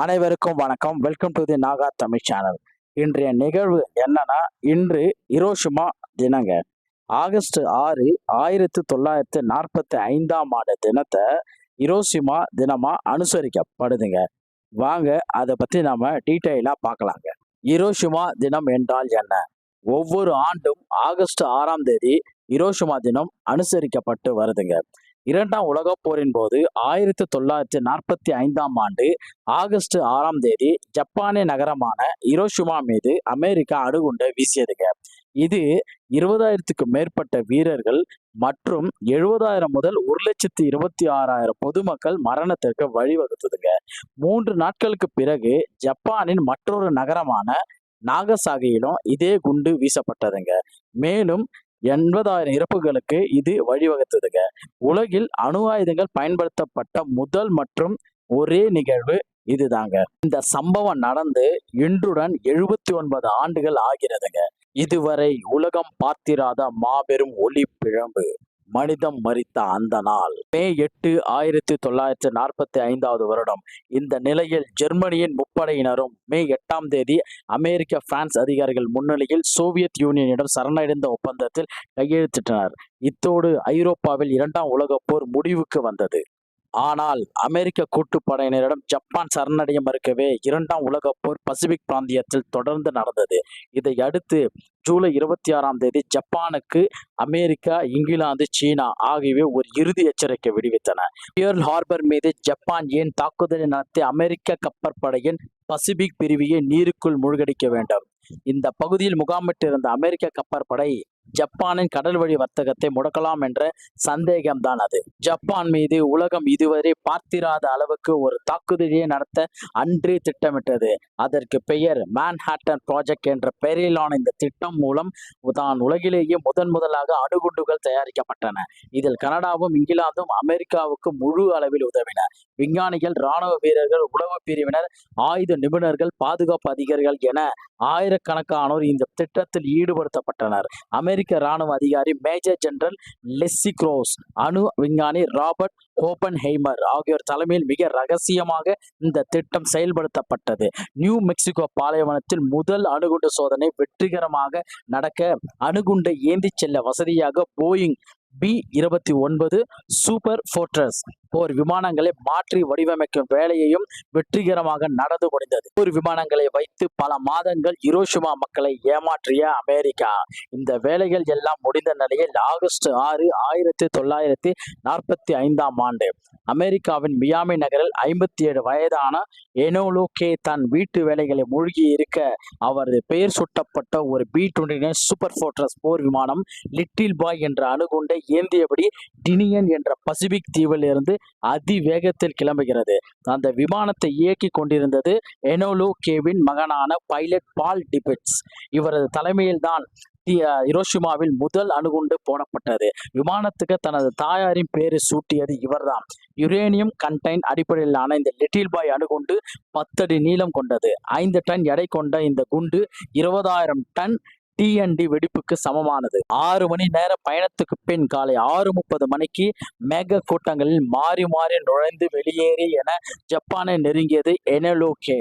அனைவருக்கும் வணக்கம். Welcome to the Naga Tamil channel இன்றைய நிகழ்வு என்னன்னா இன்று இரோஷிமா தினங்க. ஆகஸ்ட் ஆறு ஆயிரத்தி தொள்ளாயிரத்தி நாற்பத்தி ஐந்தாம் ஆண்டு தினத்தை இரோஷிமா தினமா அனுசரிக்கப்படுதுங்க. வாங்க அதை பத்தி நாம டீட்டெயிலா பார்க்கலாங்க. இரோஷிமா தினம் என்றால் என்ன? ஒவ்வொரு ஆண்டும் ஆகஸ்ட் ஆறாம் தேதி இரோஷிமா தினம் அனுசரிக்கப்பட்டு வருதுங்க. இரண்டாம் உலகப் போரின் போது ஆயிரத்தி தொள்ளாயிரத்தி நாற்பத்தி ஐந்தாம் ஆண்டு ஆகஸ்ட் ஆறாம் தேதி ஜப்பானிய நகரமான இரோஷிமா மீது அமெரிக்கா அணுகுண்டை வீசியதுங்க. இது இருபதாயிரத்துக்கு மேற்பட்ட வீரர்கள் மற்றும் எழுபதாயிரம் முதல் ஒரு லட்சத்தி இருபத்தி ஆறாயிரம் பொதுமக்கள் மரணத்திற்கு வழிவகுத்ததுங்க. மூன்று நாட்களுக்கு பிறகு ஜப்பானின் மற்றொரு நகரமான நாகசாகியிலும் இதே குண்டு வீசப்பட்டதுங்க. மேலும் எண்பதாயிரம் இறப்புகளுக்கு இது வழிவகுத்ததுங்க. உலகில் அணு ஆயுதங்கள் பயன்படுத்தப்பட்ட முதல் மற்றும் ஒரே நிகழ்வு இதுதாங்க. இந்த சம்பவம் நடந்து இன்றுடன் எழுபத்தி ஒன்பது ஆண்டுகள் ஆகிறதுங்க. இதுவரை உலகம் பார்த்திராத மாபெரும் ஒளி பிழம்பு. மனிதம் மறித்த அந்த நாள். மே எட்டு ஆயிரத்தி தொள்ளாயிரத்தி நாற்பத்தி ஐந்தாவது வருடம். இந்த நிலையில் ஜெர்மனியின் முப்படையினரும் மே எட்டாம் தேதி அமெரிக்க பிரான்ஸ் அதிகாரிகள் முன்னிலையில் சோவியத் யூனியனிடம் சரணடைந்த ஒப்பந்தத்தில் கையெழுத்திட்டனர். இத்தோடு ஐரோப்பாவில் இரண்டாம் உலகப் போர் முடிவுக்கு வந்தது. ஆனால் அமெரிக்க கூட்டுப்படையினரிடம் ஜப்பான் சரணடைய மறுக்கவே இரண்டாம் உலக போர் பசிபிக் பிராந்தியத்தில் தொடர்ந்து நடந்தது. இதை அடுத்து ஜூலை இருபத்தி ஆறாம் தேதி ஜப்பானுக்கு அமெரிக்கா இங்கிலாந்து சீனா ஆகியவை ஒரு இறுதி எச்சரிக்கை விடுவித்தன. பியர்ல் ஹார்பர் மீது ஜப்பான் ஏன் தாக்குதலை நடத்தி அமெரிக்க கப்பற்படையின் பசிபிக் பிரிவியை நீருக்குள் மூழ்கடிக்க வேண்டும்? இந்த பகுதியில் முகாமிட்டிருந்த அமெரிக்க கப்பற்படை ஜப்பானின் கடல் வழி வர்த்தகத்தை முடக்கலாம் என்ற சந்தேகம்தான் அது. ஜப்பான் மீது உலகம் இதுவரை பார்த்திராத அளவுக்கு ஒரு தாக்குதலையே நடத்த அன்றே திட்டமிட்டது. அதற்கு பெயர் மேன்ஹாட்டன் ப்ராஜெக்ட் என்ற பெயரிலான இந்த திட்டம் மூலம் தான் உலகிலேயே முதன் முதலாக அணுகுண்டுகள் தயாரிக்கப்பட்டன. இதில் கனடாவும் இங்கிலாந்தும் அமெரிக்காவுக்கு முழு அளவில் உதவின. விஞ்ஞானிகள் இராணுவ வீரர்கள் உளவு பிரிவினர் ஆயுத நிபுணர்கள் பாதுகாப்பு அதிகாரிகள் என ஆயிரக்கணக்கானோர் இந்த திட்டத்தில் ஈடுபடுத்தப்பட்டனர். அமெரிக்க இராணுவ அதிகாரி மேஜர் ஜெனரல் லெஸ்ஸி குரோஸ் அணு விஞ்ஞானி ராபர்ட் ஹோபன் ஹெய்மர் ஆகியோர் தலைமையில் மிக ரகசியமாக இந்த திட்டம் செயல்படுத்தப்பட்டது. நியூ மெக்சிகோ பாலைவனத்தில் முதல் அணுகுண்டு சோதனை வெற்றிகரமாக நடக்க அணுகுண்டை ஏந்திச் செல்ல வசதியாக போயிங் பி இருபத்தி ஒன்பது சூப்பர் ஃபோர்ட்ரஸ் போர் விமானங்களை மாற்றி வடிவமைக்கும் வேலையையும் வெற்றிகரமாக நடந்து முடிந்தது. போர் விமானங்களை வைத்து பல மாதங்கள் இரோஷிமா மக்களை ஏமாற்றிய அமெரிக்கா. இந்த வேலைகள் எல்லாம் முடிந்த நிலையில் ஆகஸ்ட் ஆறு ஆயிரத்தி தொள்ளாயிரத்தி நாற்பத்தி ஐந்தாம் ஆண்டு. அமெரிக்காவின் மியாமி நகரில் ஐம்பத்தி ஏழு வயதான எனோலோ கே தன் வீட்டு வேலைகளை மூழ்கி இருக்க அவரது பெயர் சுட்டப்பட்ட ஒரு பி டுவெண்ட்டி சூப்பர் ஃபோர்ட்ரஸ் போர் விமானம் லிட்டில் பாய் என்ற அணுகுண்டை ஏந்தியபடி டினியன் என்ற பசிபிக் தீவில் இருந்து அதிவேகத்தில் கிளம்புகிறது. அந்த விமானத்தை இயக்கி கொண்டிருந்தது எனோலோ கேவின் மகனான பைலட் பால் டிபிட்ஸ். இவரது தலைமையில்தான் தான் இரோஷிமாவில் முதல் அணுகுண்டு போடப்பட்டது. விமானத்துக்கு தனது தாயாரின் பேரை சூட்டியது இவர்தான். யுரேனியம் கண்டைன் அடிப்படையிலான இந்த லிட்டில் பாய் அணுகுண்டு பத்தடி நீளம் கொண்டது. ஐந்து டன் எடை கொண்ட இந்த குண்டு இருபதாயிரம் டன் டிஎன்டி வெடிப்புக்கு சமமானது. ஆறு மணி நேர பயணத்துக்கு பின் காலை ஆறு முப்பது மணிக்கு மேக கூட்டங்களில் மாறி மாறி நுழைந்து வெளியேறி என ஜப்பானை நெருங்கியது எனலோகே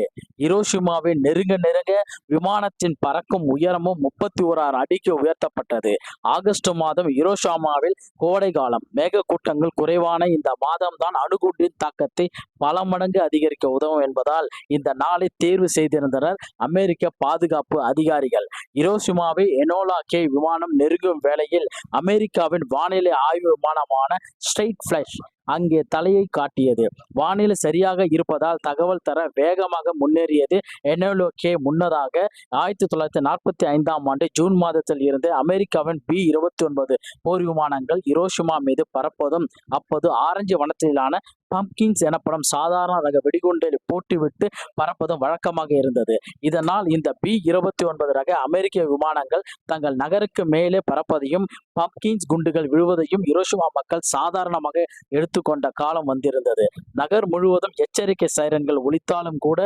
இரோஷிமாவை நெருங்க நெருங்க விமானத்தின் பறக்கும் உயரமும் முப்பத்தி ஓராறு அடிக்கு உயர்த்தப்பட்டது. ஆகஸ்ட் மாதம் இரோஷாமாவில் கோடை காலம். மேக கூட்டங்கள் குறைவான இந்த மாதம்தான் அணுகுண்டின் தாக்கத்தை பல மடங்கு அதிகரிக்க உதவும் என்பதால் இந்த நாளை தேர்வு செய்திருந்தனர் அமெரிக்க பாதுகாப்பு அதிகாரிகள். ஹிரோஷிமாவை எனோலா கே விமானம் நெருங்கும் வேளையில் அமெரிக்காவின் வானிலை ஆய்வு விமானமான ஸ்ட்ரைட் ஃபிளஷ் அங்கே தலையை காட்டியது. வானிலை சரியாக இருப்பதால் தகவல் தர வேகமாக முன்னேறியது எனோலோ கே முன்னதாக ஆயிரத்தி தொள்ளாயிரத்தி நாற்பத்தி ஐந்தாம் ஆண்டு ஜூன் மாதத்தில் இருந்து அமெரிக்காவின் பி இருபத்தி ஒன்பது போர் விமானங்கள் இரோஷிமா மீது பறப்பதும் அப்போது ஆரஞ்சு வனத்திலான பம்கின்ஸ் எனப்படும் சாதாரண ரக வெடிகுண்டில் போட்டுவிட்டு பறப்பதும் வழக்கமாக இருந்தது. இதனால் இந்த பி இருபத்தி ஒன்பது ரக அமெரிக்க விமானங்கள் தங்கள் நகருக்கு மேலே பறப்பதையும் பம்கின்ஸ் குண்டுகள் விழுவதையும் இரோஷிமா மக்கள் சாதாரணமாக எடுத்துக்கொண்ட காலம் வந்திருந்தது. நகர் முழுவதும் எச்சரிக்கை சைரன்கள் ஒலித்தாலும் கூட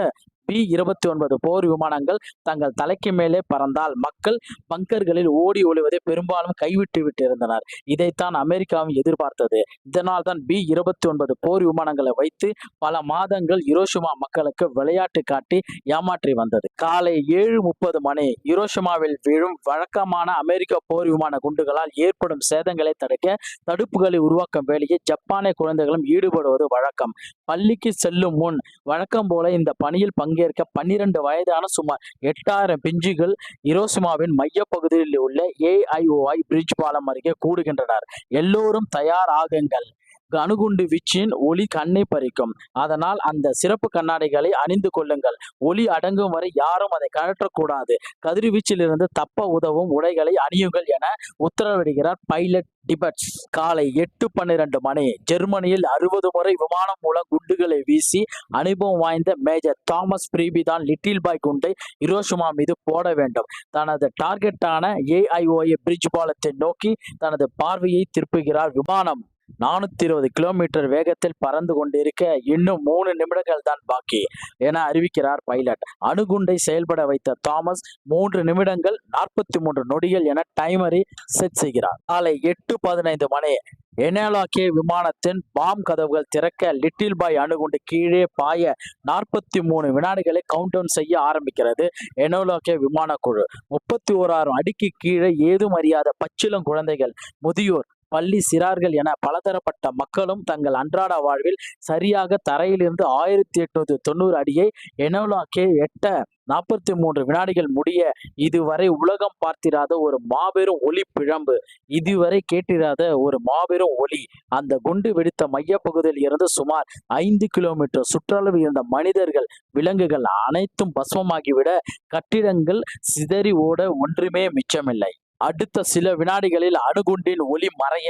பி இருபத்தி ஒன்பது போர் விமானங்கள் தங்கள் தலைக்கு மேலே பறந்தால் மக்கள் பங்கர்களில் ஓடி ஒளிவதை பெரும்பாலும் கைவிட்டு விட்டிருந்தனர். இதைத்தான் அமெரிக்காவும் எதிர்பார்த்தது. இதனால் தான் பி இருபத்தி ஒன்பது போர் விமானங்களை வைத்து பல மாதங்கள் இரோஷிமா மக்களுக்கு விளையாட்டு காட்டி ஏமாற்றி வந்தது. காலை ஏழு முப்பது மணி இரோஷிமாவில் விழும் வழக்கமான அமெரிக்க போர் விமான குண்டுகளால் ஏற்படும் சேதங்களை தடுக்க தடுப்புகளை உருவாக்கும் வேலையை ஜப்பானிய குழந்தைகளும் ஈடுபடுவது வழக்கம். பள்ளிக்கு செல்லும் முன் வழக்கம் போல இந்த பணியில் பங்கேற்க பன்னிரண்டு வயதான சுமார் எட்டாயிரம் பிஞ்சுகள் இரோசிமாவின் மையப்பகுதியில் உள்ள ஏஐஓஐ பிரிட்ஜ் பாலம் அருகே கூடுகின்றனர். எல்லோரும் தயாராகுங்கள். அணுகுண்டு வீச்சின் ஒளி கண்ணை பறிக்கும். அதனால் அந்த சிறப்பு கண்ணாடிகளை அணிந்து கொள்ளுங்கள். ஒளி அடங்கும் வரை யாரும் அதை கழற்றக்கூடாது. கதிர்வீச்சிலிருந்து தப்ப உதவும் உடைகளை அணியுங்கள் என உத்தரவிடுகிறார் பைலட் டிபட்ஸ். காலை எட்டு பன்னிரண்டு மணி ஜெர்மனியில் அறுபது முறை விமானம் மூலம் குண்டுகளை வீசி அனுபவம் வாய்ந்த மேஜர் தாமஸ் பிரீபி தான் லிட்டில் பாய் குண்டை இரோஷிமா மீது போட வேண்டும். தனது டார்கெட்டான ஏஐஓஏ பிரிட்ஜ் பாலத்தை நோக்கி தனது பார்வையை திருப்புகிறார் விமானம். நானூத்தி இருபது கிலோமீட்டர் வேகத்தில் பறந்து கொண்டிருக்க இன்னும் மூணு நிமிடங்கள் தான் பாக்கி என அறிவிக்கிறார் பைலட். அணுகுண்டை செயல்பட வைத்த தாமஸ் மூன்று நிமிடங்கள் நாற்பத்தி மூன்று நொடிகள் என டைமரை செட் செய்கிறார். காலை எட்டு பதினைந்து மணி. எனேலாக்கே விமானத்தின் பாம் கதவுகள் திறக்க லிட்டில் பாய் அணுகுண்டு கீழே பாய நாற்பத்தி மூணு வினாடிகளை கவுண்ட் டவுன் செய்ய ஆரம்பிக்கிறது. எனோலாக்கே விமானக்குழு. முப்பத்தி ஓராயிரம் அடிக்கு கீழே ஏதும் அறியாத பச்சிளம் குழந்தைகள் முதியோர் பள்ளி சிறார்கள் என பலதரப்பட்ட மக்களும் தங்கள் அன்றாட வாழ்வில் சரியாக தரையிலிருந்து ஆயிரத்தி எட்நூத்தி தொண்ணூறு அடியை எனோலாக்கே எட்ட நாற்பத்தி மூன்று வினாடிகள் முடிய இதுவரை உலகம் பார்த்திராத ஒரு மாபெரும் ஒளி பிழம்பு இதுவரை கேட்டிராத ஒரு மாபெரும் ஒளி. அந்த குண்டு வெடித்த மையப்பகுதியில் இருந்து சுமார் ஐந்து கிலோமீட்டர் சுற்றளவு இருந்த மனிதர்கள் விலங்குகள் அனைத்தும் பஸ்மமாகிவிட கட்டிடங்கள் சிதறி ஓட ஒன்றுமே மிச்சமில்லை. அடுத்த சில வினாடிகளில் அணுகுண்டின் ஒளி மறைய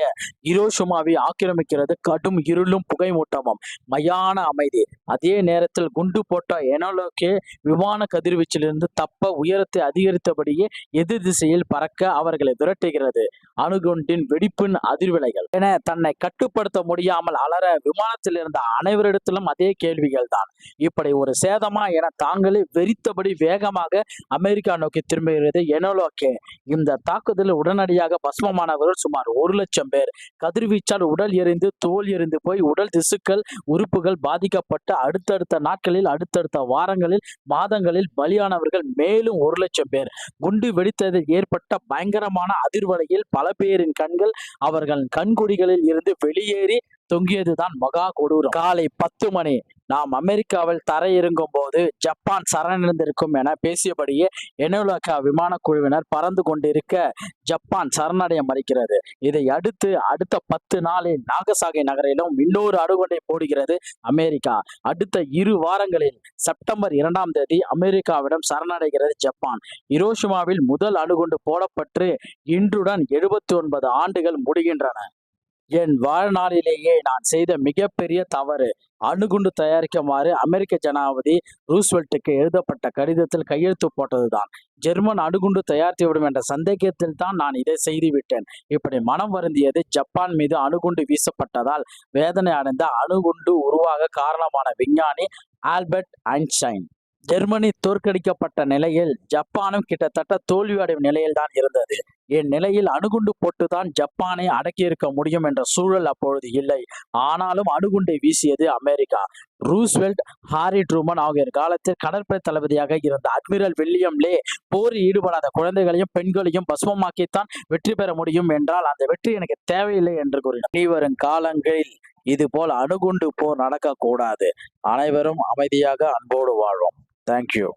இரோஷுமாவை ஆக்கிரமிக்கிறது கடும் இருளும் புகைமூட்டமும். மயான அமைதி. அதே நேரத்தில் குண்டு போட்ட எனோலோக்கே விமான கதிர்வீச்சிலிருந்து தப்ப உயரத்தை அதிகரித்தபடியே எதிர் திசையில் பறக்க அவர்களை விரட்டுகிறது. அணுகுண்டின் வெடிப்பின் அதிர்விலைகள். என தன்னை கட்டுப்படுத்த முடியாமல் அலற விமானத்தில் இருந்த அனைவரிடத்திலும் அதே கேள்விகள் தான் இப்படி ஒரு சேதமா என தாங்களே வெறித்தபடி வேகமாக அமெரிக்கா நோக்கி திரும்புகிறது எனோலோக்கே. இந்த தாக்குதலில் உடனடியாக பஸ்மமானவர்கள் சுமார் ஒரு லட்சம் பேர். கதிர்வீச்சால் உடல் எரிந்து தோல் எரிந்து போய் உடல் திசுக்கள் உறுப்புகள் பாதிக்கப்பட்டு அடுத்தடுத்த நாட்களில் அடுத்தடுத்த வாரங்களில் மாதங்களில் பலியானவர்கள் மேலும் ஒரு லட்சம் பேர். குண்டு வெடித்ததில் ஏற்பட்ட பயங்கரமான அதிர்வலையில் பல பேரின் கண்கள் அவர்கள் கண்குடிகளில் இருந்து வெளியேறி தொங்கியதுதான் மகா கொடூரம். காலை பத்து மணி நாம் அமெரிக்காவில் தரையிறங்கும் போது ஜப்பான் சரணடைந்திருக்கும் என பேசியபடியே எனோலகா விமான குழுவினர் பறந்து கொண்டிருக்க ஜப்பான் சரணடைய மறுக்கிறது. இதை அடுத்து அடுத்த பத்து நாளில் நாகசாகை நகரிலும் இன்னொரு அணுகுண்டை போடுகிறது அமெரிக்கா. அடுத்த இரு வாரங்களில் செப்டம்பர் இரண்டாம் தேதி அமெரிக்காவிடம் சரணடைகிறது ஜப்பான். இரோஷிமாவில் முதல் அணுகுண்டு போடப்பட்டு இன்றுடன் எழுபத்தி ஒன்பது ஆண்டுகள் முடிகின்றன. என் வாழ்நாளிலேயே நான் செய்த மிகப்பெரிய தவறு. அணுகுண்டு தயாரிக்குமாறு அமெரிக்க ஜனாதிபதி ரூஸ்வெல்ட்டுக்கு எழுதப்பட்ட கடிதத்தில் கையெழுத்து போட்டதுதான். ஜெர்மன் அணுகுண்டு தயாரித்துவிடும் என்ற சந்தேகத்தில் தான் நான் இதை செய்துவிட்டேன். இப்படி மனம் வருந்தியது ஜப்பான் மீது அணுகுண்டு வீசப்பட்டதால் வேதனை அடைந்த அணுகுண்டு உருவாக காரணமான விஞ்ஞானி ஆல்பர்ட் ஐன்ஸ்டைன். ஜெர்மனி தோற்கடிக்கப்பட்ட நிலையில் ஜப்பானும் கிட்டத்தட்ட தோல்வியடையும் நிலையில் தான் இருந்தது. என் நிலையில் அணுகுண்டு போட்டுதான் ஜப்பானை அடக்கியிருக்க முடியும் என்ற சூழல் அப்பொழுது இல்லை. ஆனாலும் அணுகுண்டை வீசியது அமெரிக்கா. ரூஸ்வெல்ட் ஹாரி ட்ரூமன் ஆகியோர் காலத்தில் கடற்படை தளபதியாக இருந்த அட்மிரல் வில்லியம் லே போரில் ஈடுபடாத குழந்தைகளையும் பெண்களையும் பசுமமாக்கித்தான் வெற்றி பெற முடியும் என்றால் அந்த வெற்றி எனக்கு தேவையில்லை என்று கூறினார். இனி வரும் காலங்களில் இது போல் அணுகுண்டு போர் நடக்கக்கூடாது. அனைவரும் அமைதியாக அன்போடு வாழ்வோம் தேங்க்யூ